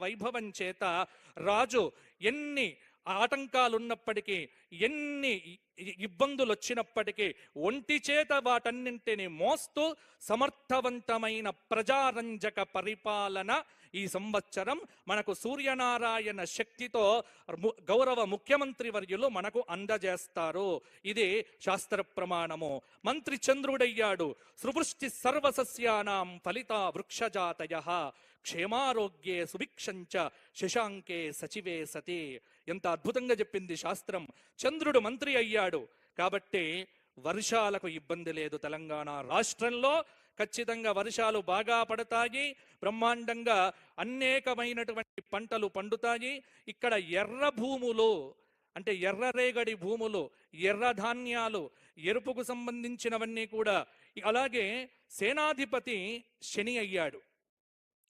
వైభవం చేత రాజు ఎన్ని ఆటంకాలున్నప్పటికీ ఎన్ని ఇబ్బందులు వచ్చినప్పటికీ ఒంటి చేత వాటన్నింటిని మోస్తూ సమర్థవంతమైన ప్రజారంజక పరిపాలన ఈ సంవత్సరం మనకు సూర్యనారాయణ శక్తితో ము- గౌరవ ముఖ్యమంత్రి వర్యులు మనకు అందజేస్తారు. ఇది శాస్త్ర ప్రమాణము. మంత్రి చంద్రుడయ్యాడు. సృవృష్టి సర్వసస్యానాం ఫలిత వృక్షజాతయ. క్షేమారోగ్యే సుభిక్షంచ శశాంకే సచివే సతి. ఎంత అద్భుతంగా చెప్పింది శాస్త్రం. చంద్రుడు మంత్రి అయ్యాడు. కాబట్టి వర్షాలకు ఇబ్బంది లేదు తెలంగాణ రాష్ట్రంలో. ఖచ్చితంగా వర్షాలు బాగా పడతాయి. బ్రహ్మాండంగా అనేకమైనటువంటి పంటలు పండుతాయి. ఇక్కడ ఎర్ర భూములు అంటే ఎర్రరేగడి భూములు ఎర్ర ధాన్యాలు ఎరుపుకు సంబంధించినవన్నీ కూడా. అలాగే సేనాధిపతి శని అయ్యాడు.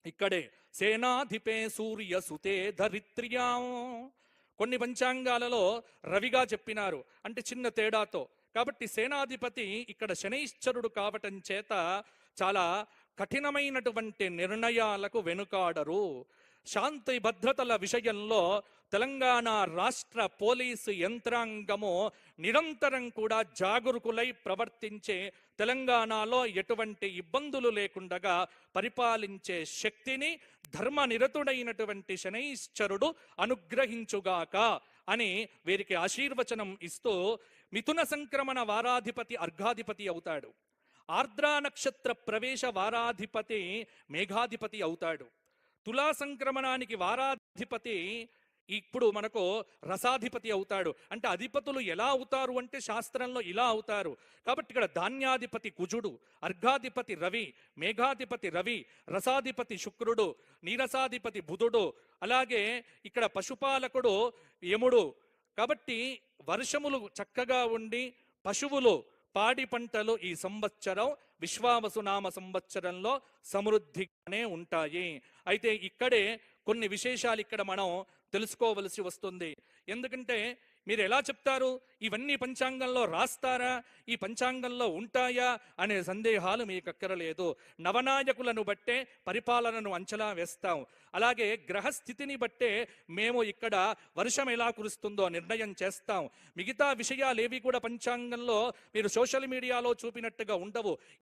ఇక్కడే సేనాధిపే సూర్య సుతే ధరిత్ర్యాం. కొన్ని పంచాంగాలలో రవిగా చెప్పినారు. అంటే చిన్న తేడాతో. కాబట్టి సేనాధిపతి ఇక్కడ శనైశ్చరుడు కావటం చేత చాలా కఠినమైనటువంటి నిర్ణయాలకు వెనుకాడరు. శాంతి భద్రతల విషయంలో తెలంగాణ రాష్ట్ర పోలీసు యంత్రాంగము నిరంతరం కూడా జాగరూకులై ప్రవర్తించే తెలంగాణలో ఎటువంటి ఇబ్బందులు లేకుండగా పరిపాలించే శక్తిని ధర్మ నిరతుడైనటువంటి శనైశ్చరుడు అనుగ్రహించుగాక అని వీరికి ఆశీర్వచనం ఇస్తూ మిథున సంక్రమణ వారాధిపతి అర్ఘాధిపతి అవుతాడు. ఆర్ద్రా నక్షత్ర ప్రవేశ వారాధిపతి మేఘాధిపతి అవుతాడు. తులా సంక్రమణానికి వారాధిపతి ఇప్పుడు మనకు రసాధిపతి అవుతాడు. అంటే అధిపతులు ఎలా అవుతారు అంటే శాస్త్రంలో ఇలా అవుతారు. కాబట్టి ఇక్కడ ధాన్యాధిపతి కుజుడు అర్ఘాధిపతి రవి మేఘాధిపతి రవి రసాధిపతి శుక్రుడు నీరసాధిపతి బుధుడు అలాగే ఇక్కడ పశుపాలకుడు యముడు. కాబట్టి వర్షములు చక్కగా ఉండి పశువులు పాడి పంటలు ఈ సంవత్సరం విశ్వావసునామ సంవత్సరంలో సమృద్ధిగానే ఉంటాయి. అయితే ఇక్కడే కొన్ని విశేషాలు ఇక్కడ మనం తెలుసుకోవలసి వస్తుంది. ఎందుకంటే మీరు ఎలా చెప్తారు? ఇవన్నీ పంచాంగంలో రాస్తారా? ఈ పంచాంగంలో ఉంటాయా? అనే సందేహాలు మీకు అక్కరలేదు నవనాయకులను బట్టే పరిపాలనను అంచనా వేస్తాం. అలాగే గ్రహస్థితిని బట్టే మేము ఇక్కడ వర్షం ఎలా కురుస్తుందో నిర్ణయం చేస్తాం. మిగతా విషయాలు ఏవి కూడా పంచాంగంలో మీరు సోషల్ మీడియాలో చూపినట్టుగా ఉండవు.